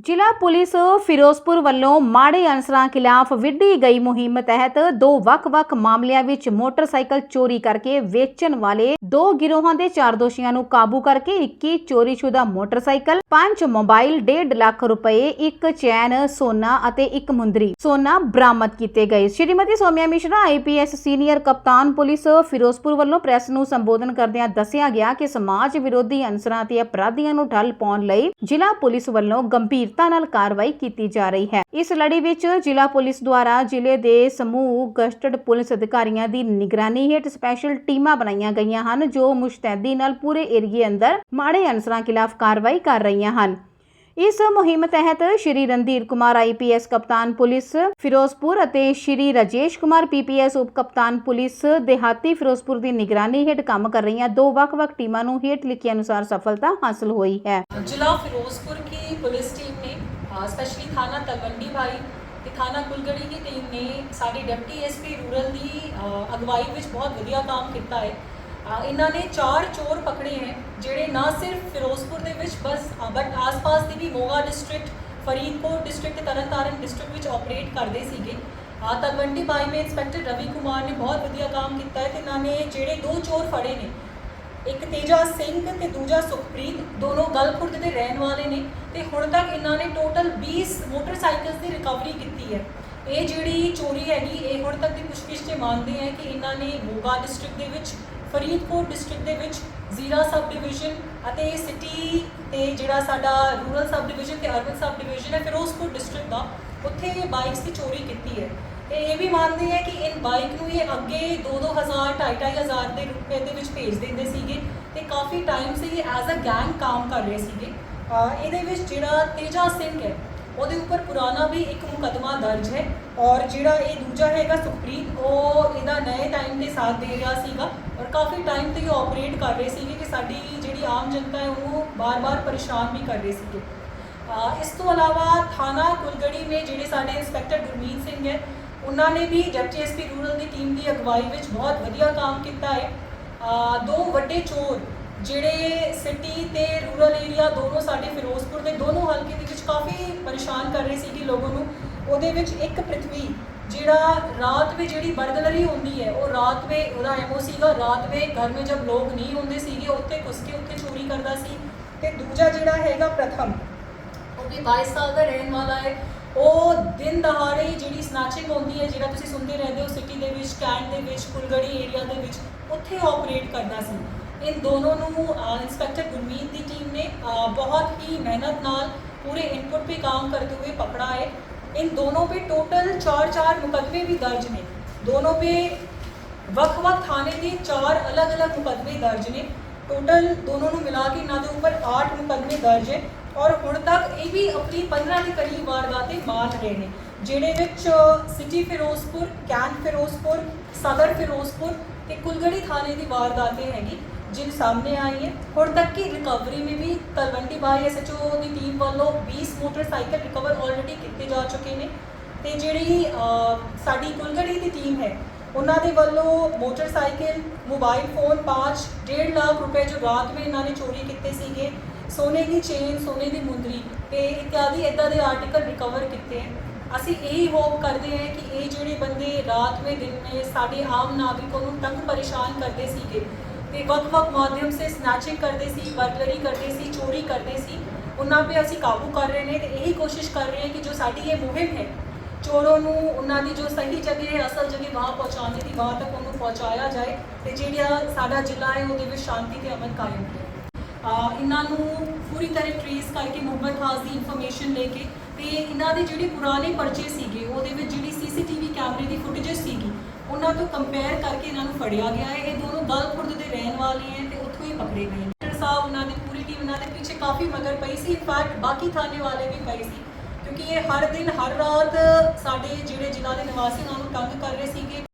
ਜ਼ਿਲ੍ਹਾ ਪੁਲਿਸ ਫਿਰੋਜ਼ਪੁਰ ਵੱਲੋਂ ਮਾੜੇ ਅਨਸਰਾਂ ਖਿਲਾਫ ਵਿੱਢੀ ਗਈ ਮੁਹਿੰਮ ਤਹਿਤ ਦੋ ਵੱਖ-ਵੱਖ ਮਾਮਲਿਆਂ ਵਿੱਚ ਮੋਟਰਸਾਈਕਲ ਚੋਰੀ ਕਰਕੇ ਵੇਚਣ ਵਾਲੇ ਦੋ ਗਿਰੋਹਾਂ ਦੇ ਚਾਰ ਦੋਸ਼ੀਆਂ ਨੂੰ ਕਾਬੂ ਕਰਕੇ 21 ਚੋਰੀਸ਼ੁਦਾ ਮੋਟਰਸਾਈਕਲ, ਪੰਜ ਮੋਬਾਈਲ 1.5 ਲੱਖ ਰੁਪਏ, ਇੱਕ ਚੈਨ, ਸੋਨਾ ਅਤੇ ਇੱਕ ਮੁੰਦਰੀ। ਸੋਨਾ ਬਰਾਮਦ ਕੀਤੇ ਗਏ। ਸ਼੍ਰੀਮਤੀ ਸੋਮਿਆ ਮਿਸ਼ਰਾ ਆਈਪੀਐਸ ਸੀਨੀਅਰ ਕਪਤਾਨ ਪੁਲਿਸ ਫਿਰੋਜ਼ਪੁਰ ਵੱਲੋਂ ਪ੍ਰੈਸ ਨੂੰ ਸੰਬੋਧਨ ਕਰਦਿਆਂ ਦੱਸਿਆ ਗਿਆ ਕਿ ਸਮਾਜ ਵਿਰੋਧੀ ਅਨਸਰਾਂ ਅਤੇ ਅਪਰਾਧੀਆਂ ਨੂੰ ਠੱਲ ਪਾਉਣ ਲਈ ਜ਼ਿਲ੍ਹਾ ਪੁਲਿਸ ਵੱਲੋਂ ਗੰਭੀਰਤਾ ਨਾਲ ਕਾਰਵਾਈ ਕੀਤੀ ਜਾ ਰਹੀ ਹੈ। ਇਸ ਲੜੀ ਵਿੱਚ ਜ਼ਿਲ੍ਹਾ ਪੁਲਿਸ ਦੁਆਰਾ ਜ਼ਿਲ੍ਹੇ ਦੇ ਸਮੂਹ ਗਸ਼ਟਡ ਪੁਲਿਸ ਅਧਿਕਾਰੀਆਂ ਦੀ ਨਿਗਰਾਨੀ ਹੇਠ ਸਪੈਸ਼ਲ ਟੀਮਾਂ ਬਣਾਈਆਂ ਗਈਆਂ ਹਨ, ਜੋ ਮੁਸ਼ਤੈਦੀ ਨਾਲ ਪੂਰੇ ਏਰੀਏ ਅੰਦਰ ਮਾੜੇ ਅਨਸਰਾਂ ਖਿਲਾਫ ਕਾਰਵਾਈ ਕਰ ਰਹੀਆਂ ਹਨ। ਇਸ ਮੁਹਿੰਮ ਤਹਿਤ ਸ਼੍ਰੀ ਰਣਧੀਰ ਕੁਮਾਰ ਆਈਪੀਐਸ ਕਪਤਾਨ ਪੁਲਿਸ ਫਿਰੋਜ਼ਪੁਰ ਅਤੇ ਸ਼੍ਰੀ ਰਜੇਸ਼ ਕੁਮਾਰ ਪੀਪੀਐਸ ਉਪ ਕਪਤਾਨ ਪੁਲਿਸ ਦੇਹਾਤੀ ਫਿਰੋਜ਼ਪੁਰ ਦੀ ਨਿਗਰਾਨੀ ਹੇਠ ਕੰਮ ਕਰ ਰਹੀਆਂ ਦੋ ਵੱਖ-ਵੱਖ ਟੀਮਾਂ ਨੂੰ ਹੇਠ ਲਿਖੇ ਅਨੁਸਾਰ ਸਫਲਤਾ ਹਾਸਲ ਹੋਈ ਹੈ। ਜ਼ਿਲ੍ਹਾ ਫਿਰੋਜ਼ਪੁਰ ਕੀ ਪੁਲਿਸ ਟੀਮ ਸਪੈਸ਼ਲੀ ਥਾਣਾ ਤਲਵੰਡੀ ਭਾਈ ਤੇ ਥਾਣਾ ਕੁਲਗੜੀ ਦੀ ਟੀਮ ਨੇ ਸਾਡੀ ਡਿਪਟੀ ਐਸਪੀ ਰੂਰਲ ਦੀ ਅਗਵਾਈ ਵਿੱਚ ਬਹੁਤ ਵਧੀਆ ਕੰਮ ਕੀਤਾ ਹੈ। ਇਹਨਾਂ ਨੇ ਚਾਰ ਚੋਰ ਪਕੜੇ ਹੈ, ਜਿਹੜੇ ਨਾ ਸਿਰਫ ਫਿਰੋਜ਼ਪੁਰ ਦੇ ਵਿੱਚ ਬਸ ਬਟ ਆਸ-ਪਾਸ ਦੀ ਵੀ ਮੋਗਾ ਡਿਸਟ੍ਰਿਕਟ ਫਰੀਦਕੋਟ ਡਿਸਟ੍ਰਿਕਟ ਤੇ ਤਰਨਤਾਰਨ ਡਿਸਟ੍ਰਿਕਟ ਵਿੱਚ ਆਪਰੇਟ ਕਰਦੇ ਸੀਗੇ। ਆ ਤਲਵੰਡੀ ਬਾਈ ਮੇ ਇੰਸਪੈਕਟਰ ਰਵੀ ਕੁਮਾਰ ਨੇ ਬਹੁਤ ਵਧੀਆ ਕੰਮ ਕੀਤਾ ਹੈ ਤੇ ਇਹਨਾਂ ਨੇ ਜਿਹੜੇ ਦੋ ਚੋਰ ਫੜੇ ਨੇ ਇੱਕ ਤੇਜਾ ਸਿੰਘ ਤੇ ਦੂਜਾ ਸੁਖਪ੍ਰੀਤ, ਦੋਨੋਂ ਗਲਖੁਰਦ ਦੇ ਰਹਿਣ ਵਾਲੇ ਨੇ ਤੇ ਹੁਣ ਤੱਕ ਇਹਨਾਂ ਨੇ ਟੋਟਲ 20 ਮੋਟਰਸਾਈਕਲਸ ਦੀ ਰਿਕਵਰੀ ਕੀਤੀ ਹੈ। ਇਹ ਜਿਹੜੀ ਚੋਰੀ ਹੈਗੀ, ਇਹ ਹੁਣ ਤੱਕ ਦੀ ਪੁੱਛਗਿੱਛ 'ਤੇ ਮੰਨਦੇ ਹੈ ਕਿ ਇਹਨਾਂ ਨੇ ਮੋਗਾ ਡਿਸਟ੍ਰਿਕਟ ਦੇ ਵਿੱਚ, ਫਰੀਦਕੋਟ ਡਿਸਟ੍ਰਿਕਟ ਦੇ ਵਿੱਚ ਜ਼ੀਰਾ ਸਬ ਡਿਵੀਜ਼ਨ ਅਤੇ ਸਿਟੀ ਤੇ ਜਿਹੜਾ ਸਾਡਾ ਰੂਰਲ ਸਬ ਡਿਵੀਜ਼ਨ ਤੇ ਅਰਬਨ ਸਬ ਡਿਵੀਜ਼ਨ ਹੈ, ਫਿਰੋਜ਼ਪੁਰ ਡਿਸਟ੍ਰਿਕਟ ਦਾ, ਉੱਥੇ ਇਹ ਬਾਈਕਸ ਦੀ ਚੋਰੀ ਕੀਤੀ ਹੈ। ਤੇ ਇਹ ਵੀ ਮੰਨਦੇ ਹੈ ਕਿ ਇਨ ਬਾਈਕ ਨੂੰ ਇਹ ਅੱਗੇ 2-2000 2-2500 ਦੇ ਰੁਪਏ ਦੇ ਵਿੱਚ ਭੇਜ ਦਿੰਦੇ ਸੀਗੇ ਤੇ ਕਾਫੀ ਟਾਈਮ ਸੇ ਇਹ ਐਜ਼ ਅ ਗੈਂਗ ਕੰਮ ਕਰ ਰਹੇ ਸੀਗੇ। ਇਹਦੇ ਵਿੱਚ ਜਿਹੜਾ ਤੇਜਾ ਸਿੰਘ ਹੈ, ਉਹਦੇ ਉੱਪਰ ਪੁਰਾਣਾ ਵੀ ਇੱਕ ਮੁਕੱਦਮਾ ਦਰਜ ਹੈ ਔਰ ਜਿਹੜਾ ਇਹ ਦੂਜਾ ਹੈਗਾ ਸੁਖਪ੍ਰੀਤ, ਉਹ ਇਹਦਾ ਨਵੇਂ ਟਾਈਮ ਦੇ ਸਾਥ ਦੇ ਰਿਹਾ ਸੀਗਾ ਔਰ ਕਾਫੀ ਟਾਈਮ ਤੋਂ ਇਹ ਆਪਰੇਟ ਕਰ ਰਹੇ ਸੀਗੇ ਕਿ ਸਾਡੀ ਜਿਹੜੀ ਆਮ ਜਨਤਾ ਹੈ ਉਹਨੂੰ ਬਾਰ-ਬਾਰ ਪਰੇਸ਼ਾਨ ਵੀ ਕਰ ਰਹੇ ਸੀਗੇ। ਇਸ ਤੋਂ ਇਲਾਵਾ ਥਾਣਾ ਕੁਲਗੜੀ ਮੇ ਜਿਹੜੇ ਸਾਡੇ ਇੰਸਪੈਕਟਰ ਗੁਰਮੀਤ ਸਿੰਘ ਹੈ ਉਹਨਾਂ ਨੇ ਵੀ ਡਿਪਟੀ ਐਸਪੀ ਰੂਰਲ ਦੀ ਟੀਮ ਦੀ ਅਗਵਾਈ ਵਿੱਚ ਬਹੁਤ ਵਧੀਆ ਕੰਮ ਕੀਤਾ ਹੈ। ਦੋ ਵੱਡੇ ਚੋਰ ਜਿਹੜੇ ਸਿਟੀ ਤੇ ਰੂਰਲ ਏਰੀਆ ਦੋਨੋਂ ਸਾਡੇ ਫਿਰੋਜ਼ਪੁਰ ਦੇ ਦੋਨੋਂ ਹਲਕੇ ਦੇ ਵਿੱਚ ਕਾਫੀ ਪਰੇਸ਼ਾਨ ਕਰ ਰਹੇ ਸੀਗੇ ਲੋਕਾਂ ਨੂੰ। ਉਹਦੇ ਵਿੱਚ ਇੱਕ ਪ੍ਰਿਥਵੀ ਜਿਹੜਾ ਰਾਤ ਵੇ ਜਿਹੜੀ ਬਰਗਲਰੀ ਹੁੰਦੀ ਹੈ, ਉਹ ਰਾਤ ਵੇ ਉਹਦਾ ਐਮਓ ਸੀਗਾ, ਰਾਤ ਵੇ ਘਰ ਮੇ ਜਬ ਲੋਕ ਨਹੀਂ ਹੁੰਦੇ ਸੀਗੇ, ਉੱਥੇ ਘੁਸ ਕੇ ਉੱਥੇ ਚੋਰੀ ਕਰਦਾ ਸੀ। ਤੇ ਦੂਜਾ ਜਿਹੜਾ ਹੈਗਾ ਪ੍ਰਥਮ, ਉਹ ਵੀ 22 ਸਾਲ ਦਾ ਰਹਿਣ ਵਾਲਾ ਹੈ। ਉਹ ਦਿਨ ਦਹਾੜੇ ਜਿਹੜੀ ਸਨੈਚਿੰਗ ਹੁੰਦੀ ਹੈ ਜਿਹੜਾ ਤੁਸੀਂ ਸੁਣਦੇ ਰਹਿੰਦੇ ਹੋ ਸਿਟੀ ਦੇ ਵਿੱਚ ਕੈਂਟ ਦੇ ਵਿੱਚ ਕੁਲਗੜੀ ਏਰੀਆ ਦੇ ਵਿੱਚ ਉੱਥੇ ਆਪਰੇਟ ਕਰਦਾ ਸੀ ਇਨ ਦੋਨੋਂ ਨੂੰ ਅਹ, ਇੰਸਪੈਕਟਰ ਗੁਰਮੀਤ ਦੀ ਟੀਮ ਨੇ ਅਹ, ਬਹੁਤ ਹੀ ਮਿਹਨਤ ਨਾਲ ਪੂਰੇ ਇਨਪੁਟ पे काम करते हुए पकड़ा है इन दोनों पे टोटल चार चार मुकदमे भी दर्ज ने दोनों पे ਵੱਖ-ਵੱਖ ਥਾਣੇ ਦੇ ਚਾਰ ਅਲੱਗ-ਅਲੱਗ ਮੁਕੱਦਮੇ ਦਰਜ ਨੇ ਟੋਟਲ ਦੋਨੋਂ ਨੂੰ ਮਿਲਾ ਕੇ ਇਹਨਾਂ ਦੇ ਉੱਪਰ 8 ਮੁਕੱਦਮੇ ਦਰਜ ਹੈ ਔਰ ਹੁਣ ਤੱਕ ਇਹ ਵੀ ਆਪਣੀ 15 ਦੇ ਕਰੀਬ ਵਾਰਦਾਤੇ ਮਾਰ ਰਹੇ ਨੇ, ਜਿਹੜੇ ਵਿੱਚ ਸਿਟੀ ਫਿਰੋਜ਼ਪੁਰ ਕੈਨ ਫਿਰੋਜ਼ਪੁਰ, ਸਦਰ ਫਿਰੋਜ਼ਪੁਰ ਤੇ ਕੁਲਗੜੀ ਥਾਣੇ ਦੀ ਵਾਰਦਾਤੇ ਹੈਗੀ, ਜਿਨ ਸਾਹਮਣੇ ਆਈ ਹੈ। ਹੁਣ ਤੱਕ की ਰਿਕਵਰੀ में ਵੀ ਤਲਵੰਡੀ ਬਾਈ ਐਸਐਚਓ ਦੀ ਟੀਮ ਵੱਲੋਂ 20 ਮੋਟਰਸਾਈਕਲ ਰਿਕਵਰ ਆਲਰੇਡੀ ਕੀਤੇ ਜਾ ਚੁੱਕੇ ਨੇ। ਤੇ ਜਿਹੜੀ ਸਾਡੀ ਕੁਲਗੜੀ ਦੀ ਟੀਮ ਹੈ, ਉਹਨਾਂ ਦੇ ਵੱਲੋਂ ਮੋਟਰਸਾਈਕਲ ਮੋਬਾਈਲ ਫੋਨ 5 1.5 ਲੱਖ ਰੁਪਏ ਜੋ ਰਾਤ ਵਿੱਚ ਇਹਨਾਂ ਨੇ ਚੋਰੀ ਕੀਤੇ ਸੀਗੇ। ਸੋਨੇ ਦੀ ਚੇਨ ਸੋਨੇ ਦੀ ਮੁੰਦਰੀ ਤੇ ਇਤਿਆਦੀ ਇਦਾਂ ਦੇ ਆਰਟੀਕਲ ਰਿਕਵਰ ਕੀਤੇ ਹੈ। ਅਸੀਂ ਇਹੀ ਹੋਪ ਕਰਦੇ ਹਾਂ ਕਿ ਇਹ ਜਿਹੜੇ ਬੰਦੇ ਰਾਤ ਵਿੱਚ ਦਿਨ ਵਿੱਚ ਸਾਡੇ ਆਮ ਨਾਗਰਿਕਾਂ ਨੂੰ ਤੰਗ ਪਰੇਸ਼ਾਨ ਕਰਦੇ ਸੀਗੇ। ਤੇ ਵੱਖ-ਵੱਖ ਮਾਧਿਅਮ ਸੇ ਸਨੈਚਿੰਗ ਕਰਦੇ ਸੀ, ਬਰਗਲਰੀ ਕਰਦੇ ਸੀ, ਚੋਰੀ ਕਰਦੇ ਸੀ, ਉਹਨਾਂ 'ਤੇ ਅਸੀਂ ਕਾਬੂ ਕਰ ਰਹੇ ਨੇ ਤੇ ਇਹੀ ਕੋਸ਼ਿਸ਼ ਕਰ ਰਹੇ ਹਾਂ ਕਿ ਜੋ ਸਾਡੀ ਇਹ ਮੁਹਿੰਮ ਹੈ, ਚੋਰੋਂ ਨੂੰ ਉਹਨਾਂ ਦੀ ਜੋ ਸਹੀ ਜਗ੍ਹਾ ਹੈ, ਅਸਲ ਜਗ੍ਹਾ ਵਾਂ ਪਹੁੰਚਾਉਣ ਦੀ ਵਾਂ ਤੱਕ ਉਹਨੂੰ ਪਹੁੰਚਾਇਆ ਜਾਏ ਤੇ ਜਿਹੜਾ ਸਾਡਾ ਜ਼ਿਲ੍ਹਾ ਹੈ, ਉਹਦੇ ਵਿੱਚ ਸ਼ਾਂਤੀ ਤੇ ਅਮਨ ਕਾਇਮ ਰਹੇ। ਇਹਨਾਂ ਨੂੰ ਪੂਰੀ ਤਰ੍ਹਾਂ ਟ੍ਰੇਸ ਕਰਕੇ ਮੁਹੰਮਦ ਖਾਸ ਦੀ ਇਨਫੋਰਮੇਸ਼ਨ ਲੈ ਕੇ ਤੇ ਇਹਨਾਂ ਦੇ ਜਿਹੜੇ ਪੁਰਾਣੇ ਪਰਚੇ ਸੀਗੇ, ਉਹਦੇ ਵਿੱਚ ਜਿਹੜੀ ਸੀਸੀਟੀਵੀ ਕੈਮਰੇ ਦੀ ਫੁਟੇਜ ਸੀਗੀ, ਉਹਨਾਂ ਤੋਂ ਕੰਪੇਅਰ ਕਰਕੇ ਇਹਨਾਂ ਨੂੰ ਫੜਿਆ ਗਿਆ ਹੈ। ਇਹ ਦੋਨੋਂ ਗਲਖੁਰਦ ਦੇ ਰਹਿਣ ਵਾਲੇ ਹੈ ਤੇ ਉੱਥੋਂ ਹੀ ਪਕੜੇ ਗਏ ਡਾਕਟਰ ਸਾਹਿਬ, ਉਹਨਾਂ ਦੀ ਪੂਰੀ ਟੀਮ ਉਹਨਾਂ ਦੇ ਪਿੱਛੇ ਕਾਫੀ ਮਗਰ ਪਈ ਸੀ। ਇਨਫੈਕਟ ਬਾਕੀ ਥਾਣੇ ਵਾਲੇ ਵੀ ਪਏ ਸੀ, ਕਿਉਂਕਿ ਇਹ ਹਰ ਦਿਨ, ਹਰ ਰਾਤ ਸਾਡੇ ਜਿਹੜੇ ਜ਼ਿਲ੍ਹਾ ਦੇ ਨਿਵਾਸੀ, ਉਹਨਾਂ ਨੂੰ ਤੰਗ ਕਰ ਰਹੇ ਸੀਗੇ।